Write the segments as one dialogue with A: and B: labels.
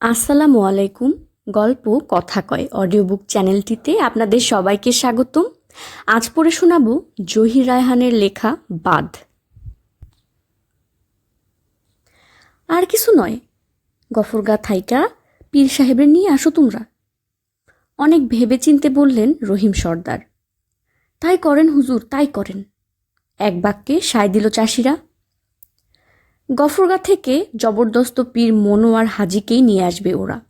A: আসসালামু আলাইকুম। গল্প কথা কয় অডিও বুক চ্যানেলটিতে আপনাদের সবাইকে স্বাগতম। আজ পড়ে শোনাবো জহির রায়হানের লেখা বাদ। আর কিছু নয় গফরগা থাইটা পীর সাহেবের নিয়ে আসো তোমরা। অনেক ভেবেচিন্তে বললেন রহিম সর্দার। তাই করেন হুজুর, তাই করেন। এক বাক্যে সায় দিল চাষিরা। গফরগা থেকে জবরদস্ত পীর মনোয়ার হাজিকেই নিয়ে আসবে ওরা।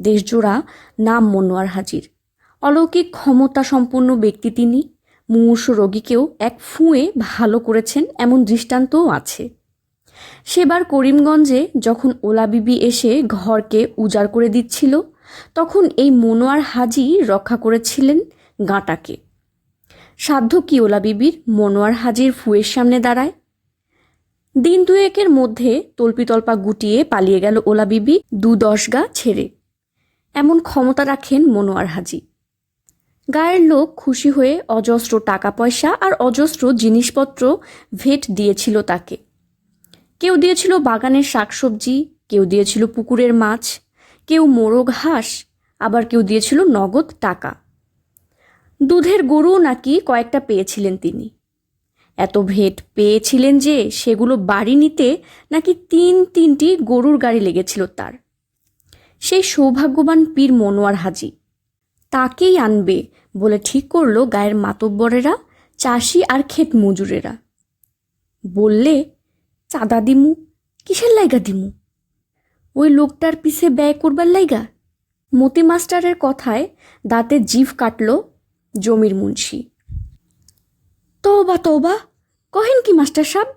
A: দেশজোড়া নাম মনোয়ার হাজির। অলৌকিক ক্ষমতা সম্পন্ন ব্যক্তি তিনি। মুমূর্ষ রোগীকেও এক ফুঁয়ে ভালো করেছেন এমন দৃষ্টান্তও আছে। সেবার করিমগঞ্জে যখন ওলা বিবি এসে ঘরকে উজাড় করে দিচ্ছিল, তখন এই মনোয়ার হাজি রক্ষা করেছিলেন গাঁটাকে। সাধ্য কি ওলা বিবির মনোয়ার হাজির ফুয়ের সামনে দাঁড়ায়? দিন দুয়েকের মধ্যে তল্পিতল্পা গুটিয়ে পালিয়ে গেল ওলা বিবি দু দশ গা ছেড়ে। এমন ক্ষমতা রাখেন মনোয়ার হাজি। গায়ের লোক খুশি হয়ে অজস্র টাকা পয়সা আর অজস্র জিনিসপত্র ভেট দিয়েছিল তাকে। কেউ দিয়েছিল বাগানের শাকসবজি, কেউ দিয়েছিল পুকুরের মাছ, কেউ মোরগ হাঁস, আবার কেউ দিয়েছিল নগদ টাকা। দুধের গরুও নাকি কয়েকটা পেয়েছিলেন তিনি। এত ভেট পেয়েছিলেন যে সেগুলো বাড়ি নিতে নাকি তিন তিনটি গরুর গাড়ি লেগেছিল তার। সেই সৌভাগ্যবান পীর মনোয়ার হাজি। তাকেই আনবে বলে ঠিক করল গায়ের মাতব্বরেরা, চাষি আর ক্ষেত মজুরেরা। বললে, চাঁদা দিমু, কিসের লাইগা দিমু? ওই লোকটার পিছে ব্যয় করবার লাইগা? মতি মাস্টারের কথায় দাঁতে জিভ কাটল জমির মুন্সি। তওবা তওবা। কহেন কি, মাস্টার সাহেব?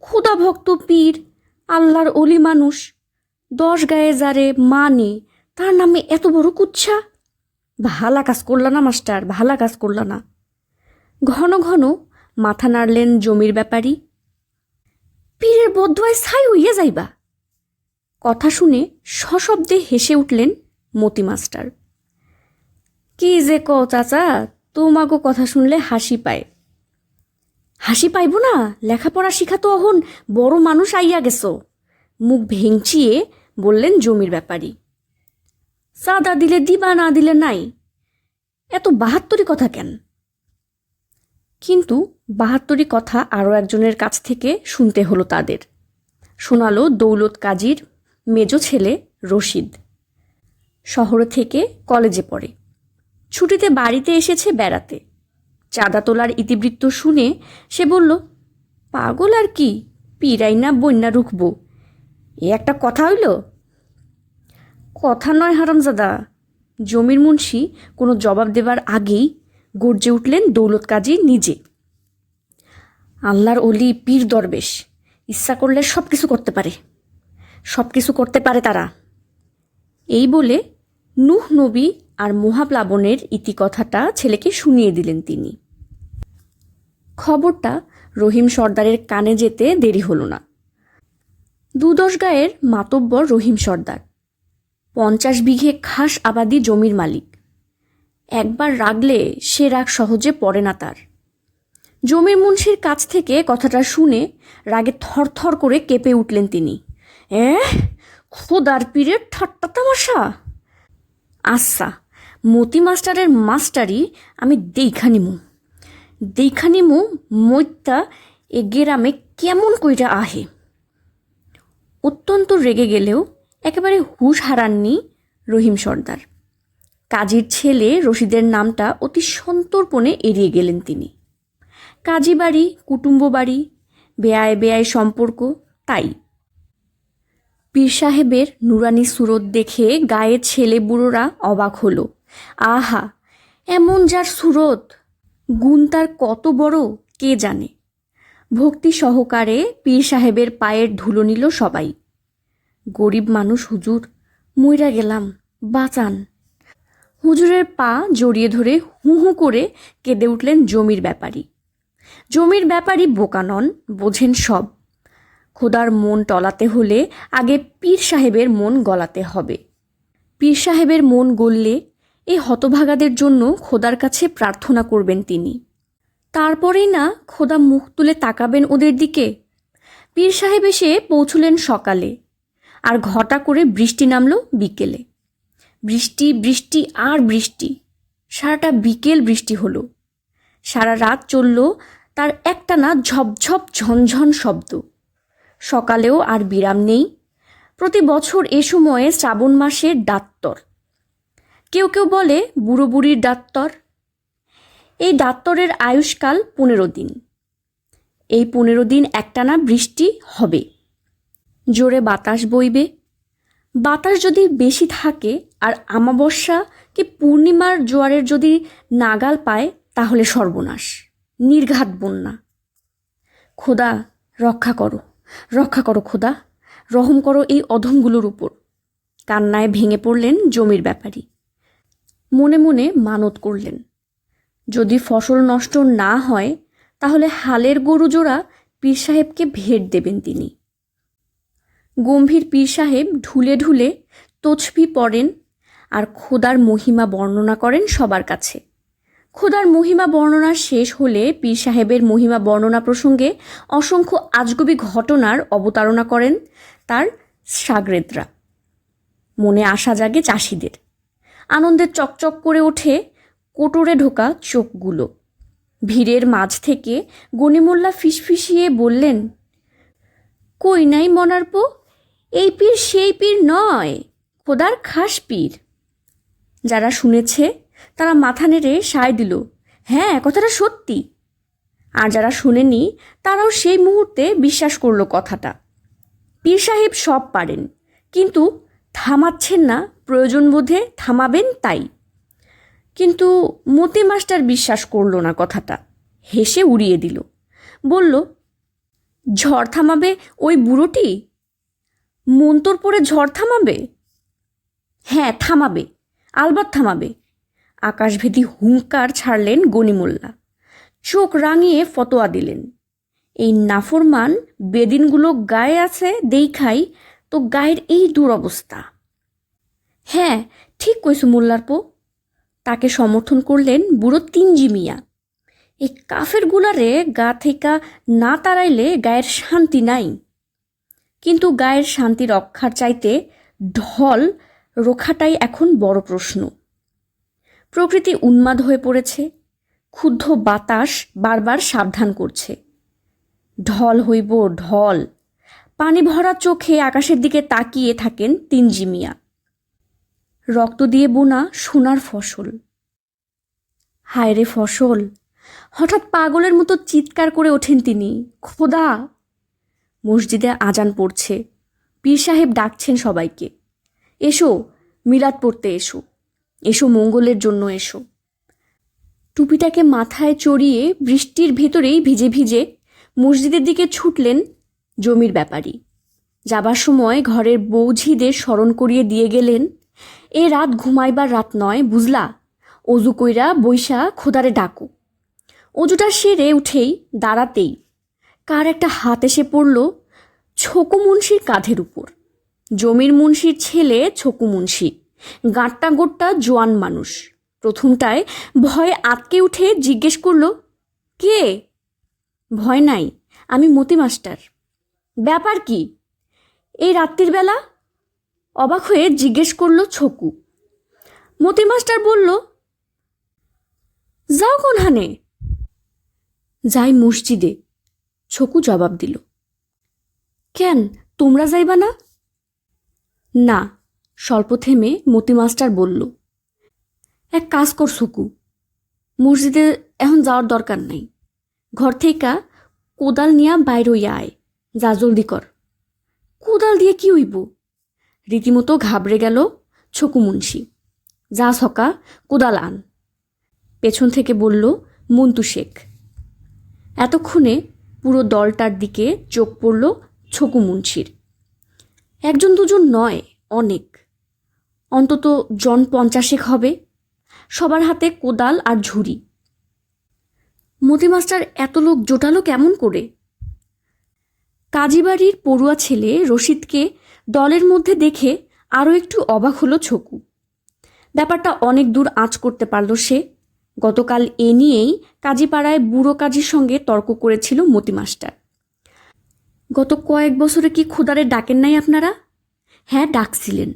A: ক্ষুদা ভক্ত পীর, আল্লাহর অলি মানুষ, দশ গায়ে যারে মানে তার নামে এত বড় কুচ্ছা ভালা কাজ করলা না, মাস্টার, ভালা কাজ করলা না। ঘন ঘন মাথা নাড়লেন জমির ব্যাপারী। পীরের বদুয়ায় ছাই হইয়া যাইবা। কথা শুনে সশব্দে হেসে উঠলেন মতি মাস্টার। কি যে ক চাচা, তোমাগো কথা শুনলে হাসি পায়। হাসি পাইব না? লেখাপড়া শিখা তো অহন বড় মানুষ আইয়া গেছ। মুখ ভেঙচিয়ে বললেন জমির ব্যাপারী। চাঁদা দিলে দিবা, না দিলে নাই। এত বাহাত্তরি কথা কেন? কিন্তু বাহাত্তরি কথা আরও একজনের কাছ থেকে শুনতে হলো তাদের। শোনালো দৌলত কাজীর মেজ ছেলে রশিদ। শহর থেকে কলেজে পড়ে। ছুটিতে বাড়িতে এসেছে বেড়াতে। চাঁদা তোলার ইতিবৃত্ত শুনে সে বলল, পাগল আর কি? পিরাই না বন্যা রুখবো। এ একটা কথা হইল? কথা নয় হারামজাদা। জমির মুন্সি কোনো জবাব দেবার আগেই গর্জে উঠলেন দৌলত কাজী নিজে। আল্লাহর অলি পীর দরবেশ, ইচ্ছা করলে সব কিছু করতে পারে। সব কিছু করতে পারে তারা। এই বলে নুহ নবী আর মহাপ্লাবনের ইতিকথাটা ছেলেকে শুনিয়ে দিলেন তিনি। খবরটা রহিম সর্দারের কানে যেতে দেরি হলো না। দুদশ গায়ের মাতব্বর রহিম সর্দার, পঞ্চাশ বিঘে খাস আবাদি জমির মালিক। একবার রাগলে সে রাগ সহজে পড়ে না তার। জমির মুন্সির কাছ থেকে কথাটা শুনে রাগে থরথর করে কেঁপে উঠলেন তিনি। এ খোদার পীরের ঠাট্টা তামাশা? আচ্ছা মতি মাস্টারের মাস্টারই আমি দেখা নিমু দেখা এ গেরামে কেমন কইরা আহে? অত্যন্ত রেগে গেলেও একেবারে হুশ হারাননি রহিম সর্দার। কাজীর ছেলে রশিদের নামটা অতি সন্তর্পণে এড়িয়ে গেলেন তিনি। কাজী বাড়ি, কুটুম্ব বাড়ি, বেয়ায় বেয়ায় সম্পর্ক, তাই। পীর সাহেবের নুরানি সুরত দেখে গায়ে ছেলে বুড়োরা অবাক হলো। আহা, এমন যার সুরত। গুণ তার কত বড়, কে জানে। ভক্তি সহকারে পীর সাহেবের পায়ের ধুলো নিল সবাই। গরিব মানুষ হুজুর, মইরা গেলাম, বাঁচান। হুজুরের পা জড়িয়ে ধরে হু হু করে কেঁদে উঠলেন জমির ব্যাপারী। জমির ব্যাপারী বোকা নন, বোঝেন সব। খোদার মন টলাতে হলে আগে পীর সাহেবের মন গলাতে হবে। পীর সাহেবের মন গললে এই হতভাগাদের জন্য খোদার কাছে প্রার্থনা করবেন তিনি। তারপরেই না খোদা মুখ তুলে তাকাবেন ওদের দিকে। পীর সাহেব এসে পৌঁছলেন সকালে, আর ঘটা করে বৃষ্টি নামলো বিকেলে। বৃষ্টি বৃষ্টি, আর বৃষ্টি। সারাটা বিকেল বৃষ্টি হলো। সারা রাত চলল তার একটানা ঝপঝপ ঝনঝন শব্দ। সকালেও আর বিরাম নেই। প্রতি বছর এ সময়ে শ্রাবণ মাসের ডাত্তর। কেউ কেউ বলে বুড়ো বুড়ির ডাক্তর। এই ডাক্তরের আয়ুষ্কাল পনেরো দিন। এই পনেরো দিন একটানা বৃষ্টি হবে। জোরে বাতাস বইবে। বাতাস যদি বেশি থাকে আর আমাবস্যা কি পূর্ণিমার জোয়ারের যদি নাগাল পায়, তাহলে সর্বনাশ, নির্ঘাত বন্যা। খোদা, রক্ষা করো রক্ষা করো খোদা, রহম করো এই অধমগুলোর উপর। কান্নায় ভেঙে পড়লেন জমির ব্যাপারী। মনে মনে মানত করলেন। যদি ফসল নষ্ট না হয়, তাহলে হালের গরু জোড়া পীর সাহেবকে ভেট দেবেন তিনি। গম্ভীর পীর সাহেব ঢুলে ঢুলে তছবি পড়েন আর খোদার মহিমা বর্ণনা করেন সবার কাছে। খোদার মহিমা বর্ণনা শেষ হলে পীর সাহেবের মহিমা বর্ণনা প্রসঙ্গে অসংখ্য আজগুবি ঘটনার অবতারণা করেন তার সাগরেদরা। মনে আশা জাগে চাষিদের। আনন্দে চকচক করে ওঠে কোটরে ঢোকা চোখগুলো। ভিড়ের মাঝ থেকে গনিমোল্লা ফিসফিসিয়ে বললেন, কই নাই মনার্প? এই পীর সেই পীর নয়, খোদার খাস পীর। যারা শুনেছে, তারা মাথা নেড়ে সায় দিল হ্যাঁ কথাটা সত্যি। আর যারা শুনেনি, তারাও সেই মুহূর্তে বিশ্বাস করল কথাটা। পীর সাহেব সব পারেন, কিন্তু থামাচ্ছেন না, প্রয়োজন বোধে থামাবেন তাই। কিন্তু মতি মাস্টার বিশ্বাস করল না কথাটা, হেসে উড়িয়ে দিল। বলল, ঝড় থামাবে ওই বুড়োটি? মন্তর পরে ঝড় থামাবে? হ্যাঁ থামাবে, আলবাত থামাবে। আকাশভেদী হুঙ্কার ছাড়লেন গনিমোল্লা। চোখ রাঙিয়ে ফতোয়া দিলেন, এই নাফরমান বেদিনগুলো গায়ে আছে দেখাই তো গায়ের এই দুরবস্থা। হ্যাঁ ঠিক কইসু মোল্লার পো তাকে সমর্থন করলেন বুড়ো তিনজি মিয়া। এই কাফের গুলারে গা থেকে না তাড়াইলে গায়ের শান্তি নাই। কিন্তু গায়ের শান্তি রক্ষার চাইতে ঢল রোখাটাই এখন বড় প্রশ্ন। প্রকৃতি উন্মাদ হয়ে পড়েছে, ক্ষুদ্ধ বাতাস বারবার সাবধান করছে। ঢল হইব ঢল। পানি ভরা চোখে আকাশের দিকে তাকিয়ে থাকেন তিনজি মিয়া। রক্ত দিয়ে বোনা সোনার ফসল। হায় রে ফসল। হঠাৎ পাগলের মতো চিৎকার করে ওঠেন তিনি। খোদা! মসজিদে আজান পড়ছে। পীর সাহেব ডাকছেন সবাইকে। এসো, মিলাদ পড়তে এসো। এসো, মঙ্গলের জন্য এসো। টুপিটাকে মাথায় চড়িয়ে বৃষ্টির ভেতরেই ভিজে ভিজে মসজিদের দিকে ছুটলেন জমির ব্যাপারী যাবার সময় ঘরের বৌঝিদের স্মরণ করিয়ে দিয়ে গেলেন, এ রাত ঘুমাইবার রাত নয়, বুঝলা? অজু কইরা বৈশা খোদারে ডাকো। অজুটা সেরে উঠেই দাঁড়াতেই কার একটা হাত এসে পড়ল ছকু মুন্সির কাঁধের উপর। জমির মুন্সির ছেলে ছকু মুন্সি, গাঁটটা গোট্টা জোয়ান মানুষ। প্রথমটায় ভয়ে আটকে উঠে জিজ্ঞেস করল, কে? ভয় নাই, আমি মতি মাস্টার ব্যাপার কি? এই রাত্রির বেলা অবাক হয়ে জিজ্ঞেস করল ছকু। মতি মাস্টার বলল, যাও কোন হানে যাই মসজিদে, ছকু জবাব দিল। কেন, তোমরা যাইবা না? না, স্বল্প থেমে মতি মাস্টার বলল। এক কাজ কর ছকু, মসজিদে এখন যাওয়ার দরকার নাই। ঘর থেকে কোদাল নিয়া বাইর হইয়া আয়। যা জলদি কর। কোদাল দিয়ে কি হইব? রীতিমতো ঘাবড়ে গেল ছকু মুন্সি। যা সকা কোদাল আন। পেছন থেকে বলল মন্তু শেখ। এতক্ষণে পুরো দলটার দিকে চোখ পড়ল ছকু মুন্সির। একজন দুজন নয়, অনেক। অন্তত জন পঞ্চাশেক হবে। সবার হাতে কোদাল আর ঝুড়ি। মতি মাস্টার এত লোক জোটালো কেমন করে? কাজীবাড়ির পড়ুয়া ছেলে রশিদকে দলের মধ্যে দেখে আরও একটু অবাক হলো ছকু। ব্যাপারটা অনেক দূর আঁচ করতে পারল সে। গতকাল এ নিয়েই কাজীপাড়ায় বুড়ো কাজীর সঙ্গে তর্ক করেছিল মতি মাস্টার। গত কয়েক বছরে কি খোদারে ডাকেন নাই আপনারা? হ্যাঁ ডাকছিলেন।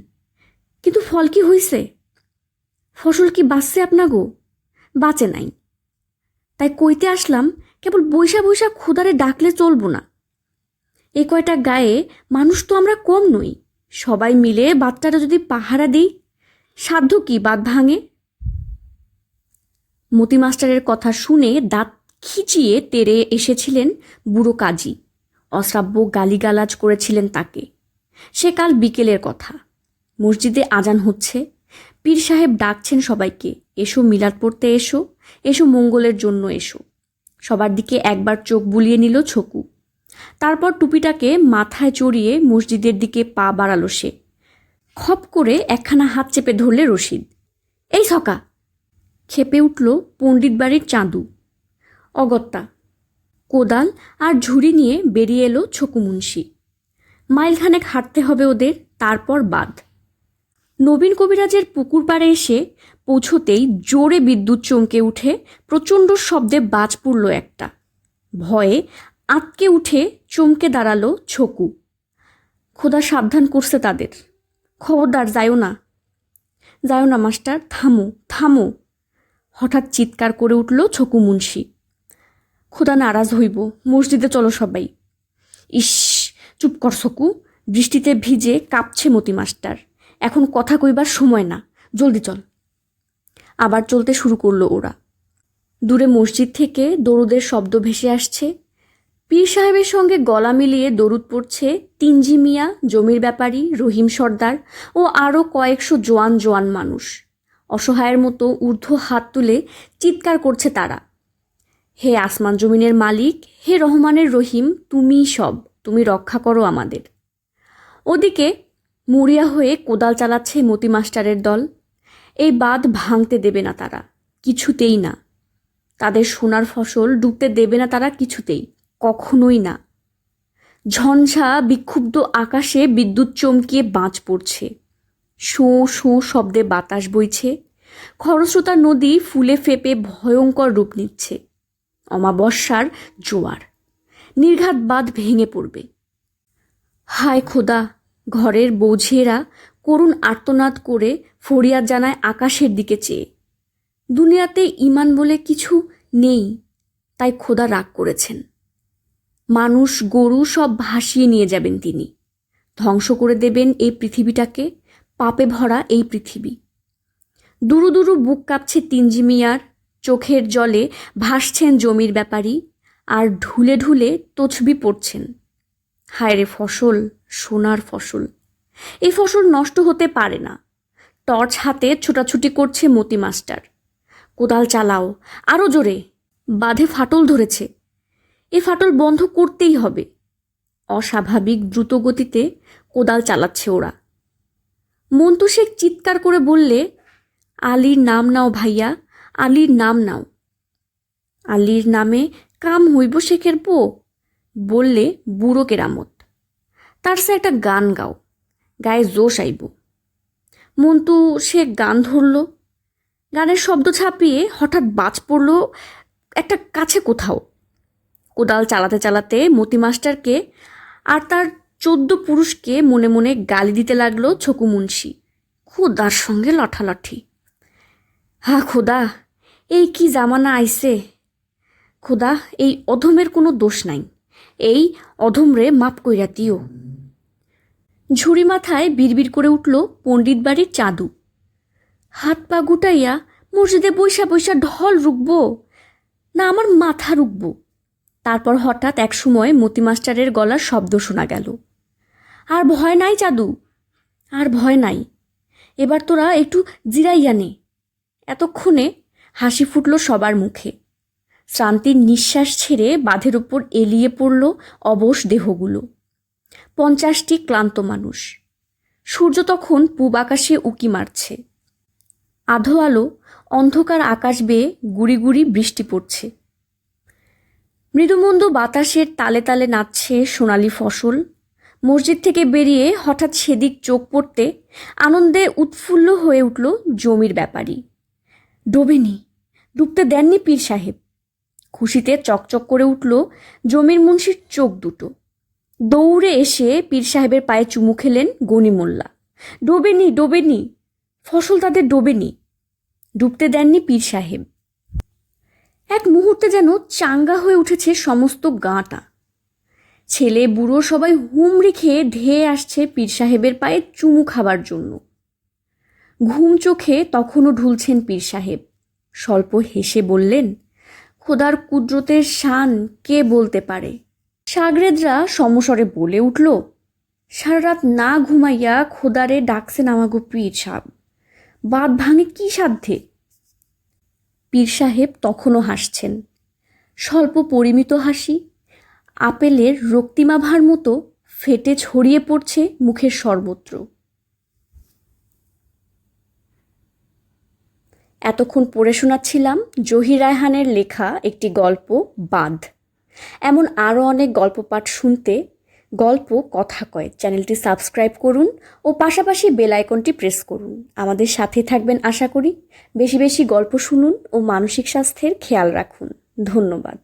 A: কিন্তু ফল কি হইছে? ফসল কি বাঁচছে আপনাগো? বাঁচে নাই। তাই কইতে আসলাম, কেবল বৈশা বৈশা খুদারে ডাকলে চলবো না। এ কয়টা গায়ে মানুষ তো আমরা কম নই। সবাই মিলে বাচ্চাটা যদি পাহারা দিই, সাধ্য কি বাদ ভাঙে? মতি মাস্টারের কথা শুনে দাঁত খিচিয়ে তেরে এসেছিলেন বুড়ো কাজী। অশ্রাব্য গালিগালাজ করেছিলেন তাকে। সে কাল বিকেলের কথা। মসজিদে আজান হচ্ছে। পীর সাহেব ডাকছেন সবাইকে, এসো মিলাদ পড়তে এসো এসো মঙ্গলের জন্য এসো। সবার দিকে একবার চোখ বুলিয়ে নিল ছকু। তারপর টুপিটাকে মাথায় চড়িয়ে মসজিদের দিকে পা বাড়ালো সে। খপ করে একখানা হাত চেপে ধরলে রশিদ। এই সকা! খেপে উঠল পণ্ডিত বাড়ির চাঁদু। অগত্যা, কোদাল আর ঝুড়ি নিয়ে বেরিয়ে এলো ছকু মুন্সি। মাইলখানেক হাঁটতে হবে ওদের, তারপর বাদ নবীন কবিরাজের পুকুর পাড়ে এসে পৌঁছতেই জোরে বিদ্যুৎ চমকে উঠে প্রচণ্ড শব্দে বাজ পড়ল একটা। ভয়ে আটকে উঠে চমকে দাঁড়াল ছকু। খোদা সাবধান করছে তাদের। খবরদার যায়ও না। যায়ও না, মাস্টার, থামো থামো। হঠাৎ চিৎকার করে উঠল ছকু মুন্সি। খোদা নারাজ হইব, মসজিদে চলো সবাই। ইস, চুপ কর ছকু, বৃষ্টিতে ভিজে কাঁপছে মতি মাস্টার। এখন কথা কইবার সময় না, জলদি চল। আবার চলতে শুরু করল ওরা। দূরে মসজিদ থেকে দরুদের শব্দ ভেসে আসছে পীর সাহেবের সঙ্গে গলা মিলিয়ে দরুদ পড়ছে তিনজি মিয়া, জমির ব্যাপারী, রহিম সর্দার ও আরও কয়েকশো জোয়ান জোয়ান মানুষ। অসহায়ের মতো ঊর্ধ্ব হাত তুলে চিৎকার করছে তারা। হে আসমান জমিনের মালিক, হে রহমানের রহিম তুমিই সব, তুমি রক্ষা করো আমাদের। ওদিকে মরিয়া হয়ে কোদাল চালাচ্ছে মতি মাস্টারের দল। এই বাঁধ ভাঙতে দেবে না তারা, কিছুতেই না। তাদের সোনার ফসল ডুবতে দেবে না তারা কিছুতেই। কখনোই না। ঝঞ্ঝা বিক্ষুব্ধ আকাশে বিদ্যুৎ চমকিয়ে বাঁচ পড়ছে। শোঁ শোঁ শব্দে বাতাস বইছে। খরস্রোতা নদী ফুলে ফেপে ভয়ঙ্কর রূপ নিচ্ছে। অমাবস্যার জোয়ার। নির্ঘাত বাঁধ ভেঙে পড়বে। হায় খোদা, ঘরের বৌঝিয়েরা করুণ আর্তনাদ করে ফরিয়াদ জানায় আকাশের দিকে চেয়ে। দুনিয়াতে ইমান বলে কিছু নেই, তাই খোদা রাগ করেছেন। মানুষ গরু সব ভাসিয়ে নিয়ে যাবেন তিনি। ধ্বংস করে দেবেন এই পৃথিবীটাকে, পাপে ভরা এই পৃথিবী। দুরু দুরু বুক কাঁপছে তিনজিমিয়ার চোখের জলে ভাসছেন জমির ব্যাপারী, আর ঢুলে ঢুলে তছবি পড়ছেন। হায় রে ফসল, সোনার ফসল। এই ফসল নষ্ট হতে পারে না। টর্চ হাতে ছোটাছুটি করছে মতি মাস্টার। কোদাল চালাও আরও জোরে। বাঁধে ফাটল ধরেছে। এ ফাটল বন্ধ করতেই হবে। অস্বাভাবিক দ্রুত গতিতে কোদাল চালাচ্ছে ওরা। মন্তু শেখ চিৎকার করে বললে, আলীর নাম নাও ভাইয়া, আলীর নাম নাও। আলীর নামে কাম হইব শেখের পো বললে বুড়ো কেরামত। তার সে একটা গান গাও, গায়ে জোশ আইব। মন্তু সে গান ধরল। গানের শব্দ ছাপিয়ে হঠাৎ বাজ পড়ল একটা কাছে কোথাও। কোদাল চালাতে চালাতে মতি মাস্টারকে আর তার চোদ্দ পুরুষকে মনে মনে গালি দিতে লাগল ছকু মুন্সি। খোদার সঙ্গে লঠালঠি। হা, খোদা, এই কি জামানা আইছে? খোদা, এই অধমের কোনো দোষ নাই। এই অধমরে মাপ কইরা দিও। ঝুড়ি মাথায় বিড়বিড় করে উঠল পণ্ডিত বাড়ির চাঁদু। হাত পা গুটাইয়া মসজিদে বৈশা বৈশা ঢল রুকব না, আমার মাথা রুকব তারপর হঠাৎ এক সময় মতি মাস্টারের গলার শব্দ শোনা গেল। আর ভয় নাই, চাদু? আর ভয় নাই। এবার তোরা একটু জিরাইয়া নে। এতক্ষণে হাসি ফুটল সবার মুখে। শ্রান্তির নিঃশ্বাস ছেড়ে বাঁধের ওপর এলিয়ে পড়ল অবশ দেহগুলো। পঞ্চাশটি ক্লান্ত মানুষ। সূর্য তখন পূব আকাশে উকি মারছে। আধো আলো অন্ধকার আকাশ বেয়ে গুড়ি গুড়ি বৃষ্টি পড়ছে। মৃদুমন্দ বাতাসের তালে তালে নাচছে সোনালি ফসল। মসজিদ থেকে বেরিয়ে হঠাৎ সেদিক চোখ পড়তে আনন্দে উৎফুল্ল হয়ে উঠল জমির ব্যাপারী। ডোবেনি, ডুবতে দেননি পীর সাহেব। খুশিতে চকচক করে উঠল জমির মুন্সির চোখ দুটো। দৌড়ে এসে পীর সাহেবের পায়ে চুমু খেলেন গনি মোল্লা। ডোবেনি ডোবেনি, ফসল তাদের ডোবেনি। ডুবতে দেননি পীর সাহেব। এক মুহূর্তে যেন চাঙ্গা হয়ে উঠেছে সমস্ত গাঁটা। ছেলে বুড়ো সবাই হুমড়ি খেয়ে ধেয়ে আসছে পীর সাহেবের পায়ে চুমু খাবার জন্য। ঘুম চোখে তখনও ঢুলছেন পীর সাহেব। স্বল্প হেসে বললেন, খোদার কুদরতের শান কে বলতে পারে? সাগরেদরা সমস্বরে বলে উঠল, সারা রাত না ঘুমাইয়া খোদারে ডাকছেন আমাগো পীর সাহেব। বাদ ভাঙে কি সাধ্যে? পীর সাহেব তখনও হাসছেন। স্বল্প পরিমিত হাসি, আপেলের রক্তিমাভার মতো ফেটে ছড়িয়ে পড়ছে মুখের সর্বত্র। এতক্ষণ পড়ে শোনাচ্ছিলাম জহির রায়হানের লেখা একটি গল্প, বাঁধ। এমন আরও অনেক গল্প পাঠ শুনতে গল্প, কথা কয়। চ্যানেলটি সাবস্ক্রাইব করুন ও পাশাপাশি বেল আইকনটি প্রেস করুন। আমাদের সাথে থাকবেন আশা করি। বেশি বেশি গল্প শুনুন ও মানসিক স্বাস্থ্যের খেয়াল রাখুন। ধন্যবাদ।